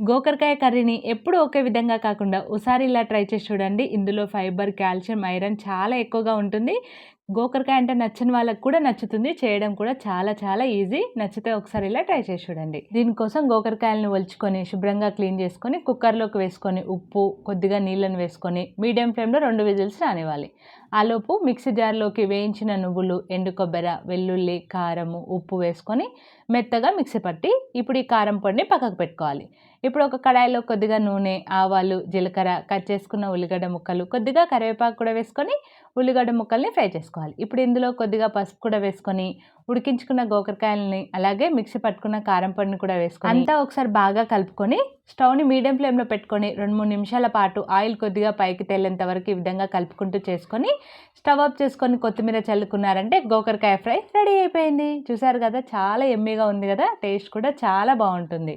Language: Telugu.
గోకరకాయ కర్రీని ఎప్పుడు ఒకే విధంగా కాకుండా ఒకసారి ఇలా ట్రై చేసి చూడండి. ఇందులో ఫైబర్ కాల్షియం ఐరన్ చాలా ఎక్కువగా ఉంటుంది. గోకరకాయ అంటే నచ్చని వాళ్ళకి కూడా నచ్చుతుంది చేయడం కూడా చాలా చాలా ఈజీ. నచ్చితే ఒకసారి ఇలా ట్రై చేసి చూడండి. దీనికోసం గోకరకాయలను ఒలుచుకొని శుభ్రంగా క్లీన్ చేసుకొని కుక్కర్లోకి వేసుకొని ఉప్పు కొద్దిగా నీళ్ళని వేసుకొని మీడియం ఫ్లేమ్లో రెండు విజిల్స్ రానివ్వాలి. ఆలోపు మిక్సీ జార్లోకి వేయించిన నువ్వులు ఎండు కొబ్బరి వెల్లుల్లి కారము ఉప్పు వేసుకొని మెత్తగా మిక్సీ పట్టి ఇప్పుడు ఈ కారం పొడిని పక్కకు పెట్టుకోవాలి. ఇప్పుడు ఒక కడాయిలో కొద్దిగా నూనె ఆవాలు జీలకర్ర కట్ చేసుకున్న ఉల్లిగడ్డ ముక్కలు కొద్దిగా కరివేపాకు కూడా వేసుకొని ఉల్లిగడ్డ ముక్కల్ని ఫ్రై చేసుకోవాలి ఇప్పుడు ఇందులో కొద్దిగా పసుపు కూడా వేసుకొని ఉడికించుకున్న గోకరకాయలని అలాగే మిక్సీ పట్టుకున్న కారం పొడిని కూడా వేసుకొని అంతా ఒకసారి బాగా కలుపుకొని స్టవ్ని మీడియం ఫ్లేమ్లో పెట్టుకొని రెండు మూడు నిమిషాల పాటు ఆయిల్ కొద్దిగా పైకి తేలేంత వరకు ఈ విధంగా కలుపుకుంటూ చేసుకొని స్టవ్ ఆఫ్ చేసుకొని కొత్తిమీర చల్లుకున్నారంటే గోకరకాయ ఫ్రై రెడీ అయిపోయింది. చూసారు కదా చాలా ఎమ్మీగా ఉంది కదా టేస్ట్ కూడా చాలా బాగుంటుంది.